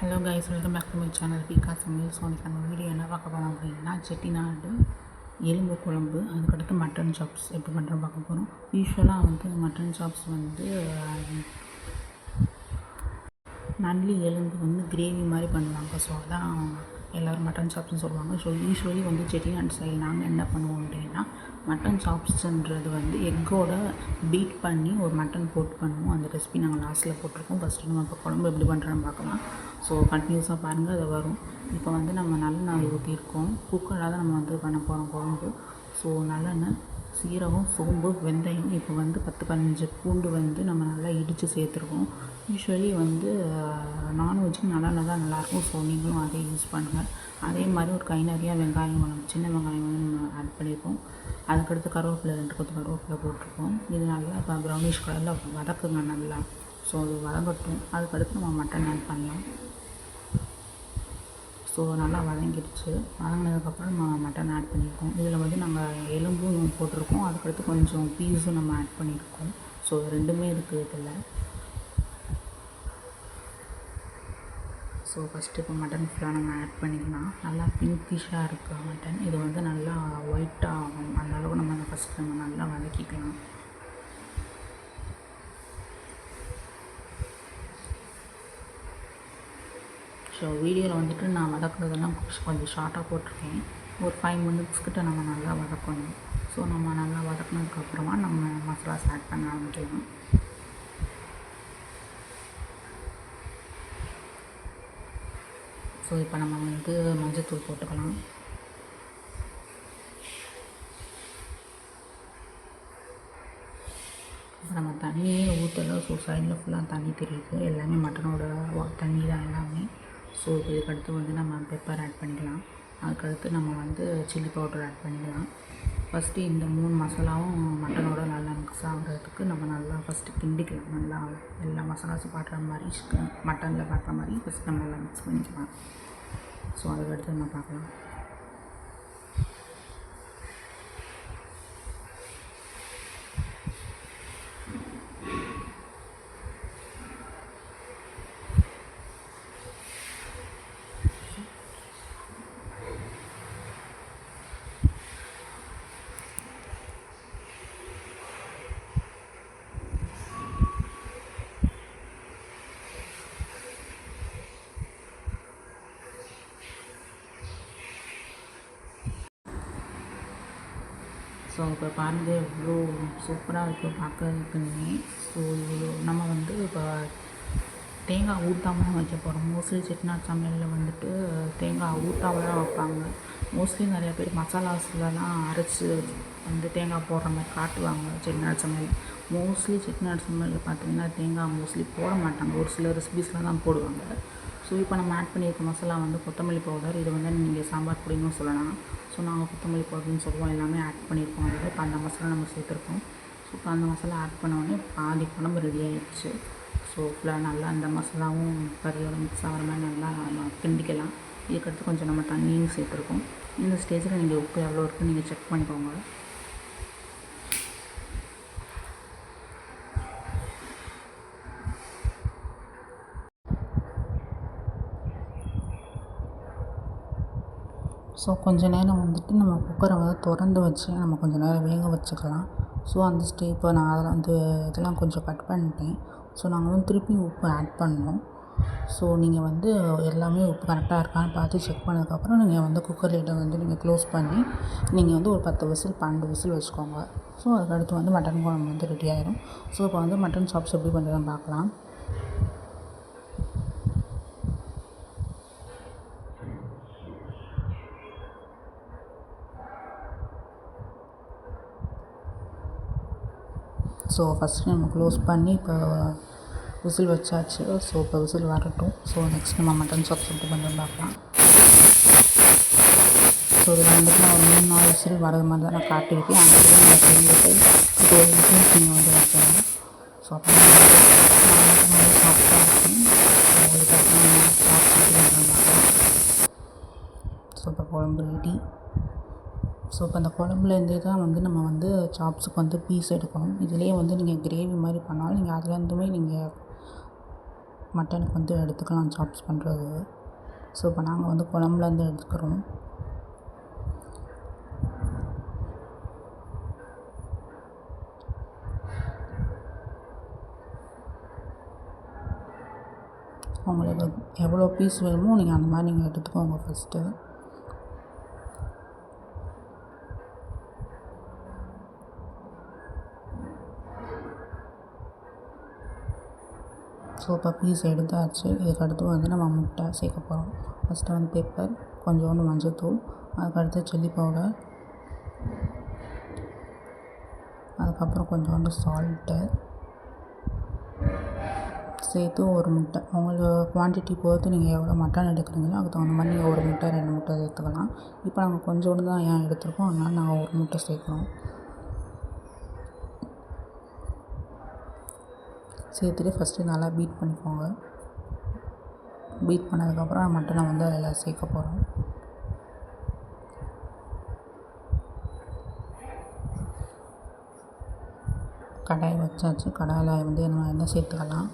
Hello guys welcome back to my channel Bhika சமையல் so இன்னைக்கு நம்ம வீடியோ என்ன பார்க்க போகிறோம் அப்படின்னா செட்டிநாடு எலும்பு குழம்பு அதுக்கடுத்து மட்டன் சாப்ஸ் எப்படி பண்ணுறோம் பார்க்க போகிறோம் யூஸ்வலாக வந்து மட்டன் சாப்ஸ் வந்து நல்லி எலும்பு வந்து கிரேவி மாதிரி பண்ணுவாங்க. ஸோ அதான் எல்லோரும் மட்டன் சாப்ஸ்னு சொல்லுவாங்க. ஸோ யூஸ்வலி வந்து செட்டிநாடு சைடு நாங்கள் என்ன பண்ணுவோம் அப்படின்னா மட்டன் சாப்ஸ்ன்றது வந்து எக்கோட பீட் பண்ணி ஒரு மட்டன் போட்டு பண்ணுவோம். அந்த ரெசிபி நாங்கள் லாஸ்ட்டில் போட்டிருக்கோம். ஃபஸ்ட்டு நம்ம இப்போ குழம்பு எப்படி பண்ணுறோன்னு பார்க்கலாம். ஸோ கண்டினியூஸாக பாருங்கள் அது வரும். இப்போ வந்து நம்ம நல்லெண்ணெய் ஊற்றிருக்கோம் குக்கராக தான் நம்ம வந்து பண்ண போகிறோம் குழம்பு. ஸோ நல்லெண்ணெய் சீரகம் சோம்பு வெந்தயம் இப்போ வந்து பத்து பதினஞ்சு பூண்டு வந்து நம்ம நல்லா இடித்து சேர்த்துருக்கோம் யூஸ்வலி வந்து நான்வெஜ்ஜும் நல்லெண்ணெய் தான் நல்லாயிருக்கும் ஸோ நீங்களும் அதே யூஸ் பண்ணுங்கள் அதே மாதிரி ஒரு கை நிறையா வெங்காயம் நம்ம சின்ன வெங்காயம் வந்து நம்ம ஆட் பண்ணியிருக்கோம் அதுக்கடுத்து கருவேப்பிலை ரெண்டு கொத்து கருவேப்பிலை போட்டிருக்கோம் இது நல்லா இப்போ ப்ரௌனிஷ் கலரில் வதக்குங்க நல்லா. ஸோ அது வதங்கட்டும். அதுக்கடுத்து நம்ம மட்டன் ஆட் பண்ணலாம். ஸோ நல்லா வதங்கிடுச்சு. வதங்கினதுக்கப்புறம் நம்ம மட்டன் ஆட் பண்ணியிருக்கோம். இதில் வந்து நாங்கள் எலும்பும் போட்டிருக்கோம். அதுக்கடுத்து கொஞ்சம் பீஸும் நம்ம ஆட் பண்ணியிருக்கோம். ஸோ ரெண்டுமே இருக்குது இதில். ஸோ ஃபஸ்ட்டு இப்போ மட்டன் ஃபுல்லாக நம்ம ஆட் பண்ணிக்கலாம். நல்லா பிங்கிஷாக இருக்குது மட்டன் இது வந்து நல்லா ஒயிட்டாக ஆகும். அந்தளவுக்கு நம்ம நம்ம ஃபஸ்ட்டு நம்ம நல்லா வதக்கிக்கலாம். ஸோ வீடியோவில் வந்துட்டு நான் வதக்குறதெல்லாம் கொஞ்சம் ஷார்ட்டாக போட்டிருக்கேன். ஒரு ஃபைவ் மினிட்ஸ் கிட்ட நம்ம நல்லா வதக்கணும் ஸோ நம்ம நல்லா வதக்கினதுக்கப்புறமா நம்ம மசாலாஸ் ஆட் பண்ண ஆரம்பிக்கலாம். ஸோ இப்போ நம்ம வந்து மஞ்சத்தூள் போட்டுக்கலாம். நம்ம தண்ணியே ஊற்றல ஸோ சைடில் ஃபுல்லாக தண்ணி தெரியுது. எல்லாமே மட்டனோட தண்ணி தான் எல்லாமே. ஸோ இதுக்கடுத்து வந்து நம்ம பெப்பர் ஆட் பண்ணிக்கலாம். அதுக்கடுத்து நம்ம வந்து சில்லி பவுடர் ஆட் பண்ணிக்கலாம். ஃபஸ்ட்டு இந்த மூணு மசாலாவும் மட்டனோட நல்லா மிக்ஸ் ஆகிறதுக்கு நம்ம நல்லா ஃபஸ்ட்டு கிண்டிக்கலாம். நல்லா எல்லா மசாலாஸும் பாட்டுற மாதிரி மட்டனில் பார்க்குற மாதிரி ஃபஸ்ட் நம்ம நல்லா மிக்ஸ் பண்ணிக்கலாம். ஸோ அதுக்கடுத்து நம்ம பார்க்கலாம். ஸோ இப்போ பாருங்கள் எவ்வளோ சூப்பராக இருக்குது பார்க்கறதுக்குன்னே ஸோ இவ்வளோ நம்ம வந்து இப்போ தேங்காய் ஊற்றாமல் வைக்க போகிறோம் மோஸ்ட்லி செட்டிநாடு சமையலில் வந்துட்டு தேங்காய் ஊற்றாமல் தான் வைப்பாங்க. மோஸ்ட்லி நிறையா பேர் மசாலாஸ்லலாம் அரைச்சி வந்து தேங்காய் போடுற மாதிரி காட்டுவாங்க செட்டிநாடு சமையல். மோஸ்ட்லி செட்டிநாடு சமையலில் பார்த்திங்கன்னா தேங்காய் மோஸ்ட்லி போட மாட்டாங்க. ஒரு சில ரெசிபீஸ்லாம் தான் போடுவாங்க. ஸோ இப்போ நம்ம ஆட் பண்ணியிருக்க மசாலா வந்து கொத்தமல்லி பவுடர் இது வந்து நீங்கள் சாம்பார் பொடின்னு சொல்லலாம். ஸோ நாங்கள் கொத்தமல்லி பவுடர்னு சொல்லுவோம். எல்லாமே ஆட் பண்ணியிருக்கோம். அதில் இப்போ அந்த மசாலா நம்ம சேர்த்துருக்கோம். ஸோ இப்போ அந்த மசாலா ஆட் பண்ணோடனே பாதி குழம்பு ரெடி ஆகிடுச்சு ஸோ ஃபுல்லாக நல்லா அந்த மசாலாவும் கறியோட மிக்ஸ் ஆகிற மாதிரி நல்லா நம்ம கிண்டிக்கலாம். இதுக்கடுத்து கொஞ்சம் நம்ம தண்ணியும் சேர்த்துருக்கோம். இந்த ஸ்டேஜில் நீங்கள் உப்பு எவ்வளோ இருக்குன்னு நீங்கள் செக் பண்ணிக்கோங்க. ஸோ கொஞ்ச நேரம் வந்துட்டு நம்ம குக்கரை வந்து திறந்து வச்சு நம்ம கொஞ்ச நேரம் வேக வச்சுக்கலாம். ஸோ அந்த ஸ்டே இப்போ நான் அதில் வந்து இதெல்லாம் கொஞ்சம் கட் பண்ணிட்டேன். ஸோ நாங்கள் வந்து திருப்பி உப்பு ஆட் பண்ணோம். ஸோ நீங்கள் வந்து எல்லாமே உப்பு கரெக்டாக இருக்கான்னு பார்த்து செக் பண்ணதுக்கப்புறம் நீங்கள் வந்து குக்கர் லிட்டை வந்து நீங்கள் க்ளோஸ் பண்ணி நீங்கள் வந்து ஒரு பத்து விசில் பன்னெண்டு விசில் வச்சுக்கோங்க. ஸோ அதுக்கடுத்து வந்து மட்டன் குழம்பு வந்து ரெடி ஆயிடும் ஸோ இப்போ வந்து மட்டன் சாப்ஸ் எப்படி பண்ணுறதுன்னு பார்க்கலாம். ஸோ ஃபஸ்ட்டு நம்ம க்ளோஸ் பண்ணி இப்போ விசில் வச்சாச்சு. ஸோ இப்போ விசில் வரட்டும். ஸோ நெக்ஸ்ட் நம்ம மட்டன் சாப் எப்படி பண்ணுறது பார்க்கலாம். ஸோ இதில் வந்துட்டு நான் ஒரு மூணு நாலு விசில் வர மாதிரி தான் நான் காட்டியிருக்கேன். அந்த இதில் நீங்கள் தெரிஞ்சுட்டு இப்போ ஒரு விசில் நீங்கள் வந்து வச்சிடணும் ஸோ அப்போ வந்து சாஃப்டாக இருக்கும் ஸோ அதுக்கப்புறம் நம்ம ஸோ இப்போ குழம்பு ரெடி ஸோ இப்போ அந்த குழம்புலேருந்தே தான் வந்து நம்ம வந்து சாப்ஸுக்கு வந்து பீஸ் எடுக்கணும். இதுலேயே வந்து நீங்கள் கிரேவி மாதிரி பண்ணாலும் நீங்கள் அதுலேருந்துமே நீங்கள் மட்டனுக்கு வந்து எடுத்துக்கலாம் சாப்ஸ் பண்ணுறது ஸோ இப்போ நாங்கள் வந்து குழம்புலேருந்து எடுத்துக்கிறோம். உங்களுக்கு எவ்வளோ பீஸ் வேணுமோ நீங்கள் அந்த மாதிரி நீங்கள் எடுத்துக்கோங்க ஃபஸ்ட்டு ஸோ இப்போ பீஸ் எடுத்தாச்சு இதுக்கு அடுத்து வந்து நம்ம முட்டை சேர்க்க போகிறோம் ஃபஸ்ட்டு வந்து பெப்பர் கொஞ்சோண்டு மஞ்சள்தூள் அதுக்கடுத்து சில்லி பவுடர் அதுக்கப்புறம் கொஞ்சோண்டு சால்ட்டு சேர்த்து ஒரு முட்டை. உங்களோட குவான்டிட்டி பொறுத்து நீங்கள் எவ்வளோ மட்டன் எடுக்கிறீங்களோ அதுக்கு தகுந்த மாதிரி நீங்கள் ஒரு முட்டை ரெண்டு முட்டை சேர்த்துக்கலாம். இப்போ நாங்கள் கொஞ்சோண்டு தான் ஏன் எடுத்துருக்கோம் அதனால் நாங்கள் ஒரு முட்டை சேர்க்குறோம். சேர்த்துட்டு ஃபஸ்ட்டு நல்லா பீட் பண்ணிக்கோங்க. பீட் பண்ணதுக்கப்புறம் மட்டனை வந்து அதில் சேர்க்க போகிறோம் கடாய் வச்சாச்சு. கடாயில் வந்து நம்ம என்ன சேர்த்துக்கலாம்.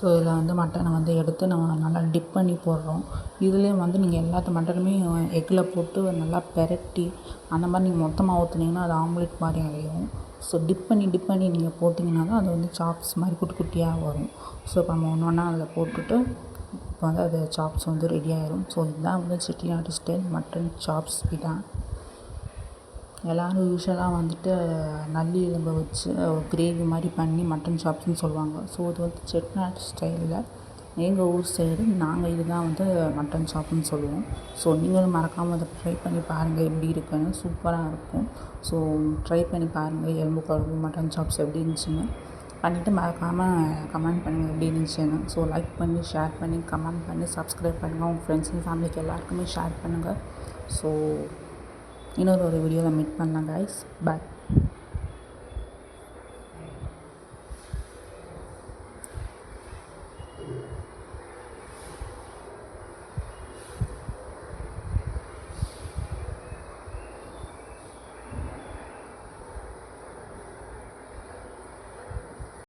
ஸோ இதில் வந்து மட்டனை வந்து எடுத்து நம்ம நல்லா டிப் பண்ணி போடுறோம். இதுலேயும் வந்து நீங்கள் எல்லாத்த மட்டனுமே எக்கில் போட்டு நல்லா பெரட்டி அந்த மாதிரி நீங்கள் மொத்தமாக ஊற்றுனீங்கன்னா அது ஆம்லேட் மாதிரி அடையும் ஸோ டிப் பண்ணி டிப் பண்ணி நீங்கள் போட்டிங்கன்னா தான் அது வந்து சாப்ஸ் மாதிரி குட்டி குட்டியாக வரும். ஸோ இப்போ நம்ம ஒன்று ஒன்றா அதில் போட்டுட்டு இப்போ வந்து அது சாப்ஸ் வந்து ரெடி ஆயிரும். ஸோ இதுதான் வந்து செட்டிநாட்டு ஸ்டைல் மட்டன் சாப்ஸ் இதான் எல்லோரும் யூஸ்வலாக வந்துட்டு நல்லி எலும்பை வச்சு கிரேவி மாதிரி பண்ணி மட்டன் சாப்ஸ்ன்னு சொல்லுவாங்க. ஸோ இது வந்து செட்டிநாடு ஸ்டைலில் எங்கள் ஊர் சைடு நாங்கள் இதுதான் வந்து மட்டன் சாப்புன்னு சொல்லுவோம். ஸோ நீங்களும் மறக்காமல் அதை ட்ரை பண்ணி பாருங்கள் எப்படி இருக்குன்னு. சூப்பராக இருக்கும். ஸோ ட்ரை பண்ணி பாருங்கள் எலும்பு குழம்பு மட்டன் சாப்ஸ் எப்படி இருந்துச்சுன்னு. பண்ணிவிட்டு மறக்காமல் கமெண்ட் பண்ணுங்கள் எப்படி இருந்துச்சுன்னு. ஸோ லைக் பண்ணி ஷேர் பண்ணி கமெண்ட் பண்ணி சப்ஸ்கிரைப் பண்ணுங்கள் உங்கள் ஃப்ரெண்ட்ஸுங்க ஃபேமிலிக்கு எல்லாருக்குமே ஷேர் பண்ணுங்கள் ஸோ இன்னொரு ஒரு வீடியோவில் மீட் பண்ணலாம் கைஸ் பாய்